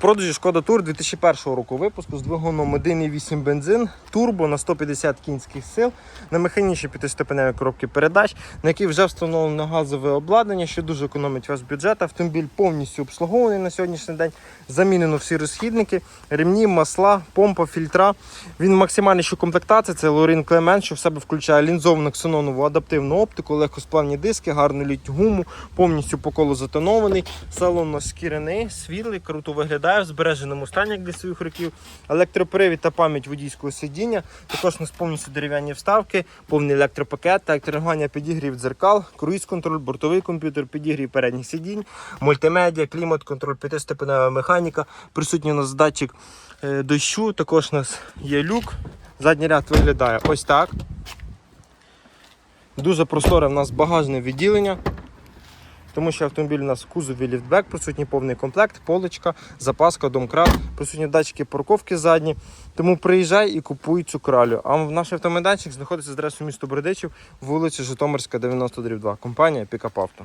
продажі Шкода Тур 2001 року випуску з двигуном 1.8 бензин, турбо на 150 кінських сил, на механічній п'ятиступеневій коробці передач, на якій вже встановлено газове обладнання, що дуже економить ваш бюджет. Автомобіль повністю обслугований на сьогоднішній день. Замінено всі розхідники, ремні, масла, помпа, фільтра. Він максимальний, що комплектація це Лорін Клемент, що в себе включає лінзовану ксенонову адаптивну оптику, легкосплавні диски, гарну літню гуму, повністю по колу затонований, салон у нас шкіряний, світлий, круто виглядає в збереженому стані як для своїх років. Електропривід та пам'ять водійського сидіння. Також у нас повністю дерев'яні вставки, повний електропакет, електрорегулювання підігрів дзеркал, круїз-контроль, бортовий комп'ютер, підігрів передніх сидінь, мультимедіа, клімат-контроль, п'ятиступенева механіка. Присутній у нас датчик е, дощу. Також у нас є люк. Задній ряд виглядає ось так. Дуже просторе в нас багажне відділення. Тому що автомобіль у нас в кузові ліфтбек, присутній повний комплект, поличка, запаска, домкрат, присутні датчики парковки задні. Тому приїжджай і купуй цю кралю. А наш автомайданчик знаходиться з адресою місто Бердичів, вулиця Житомирська, 92. Компанія Пікап Авто.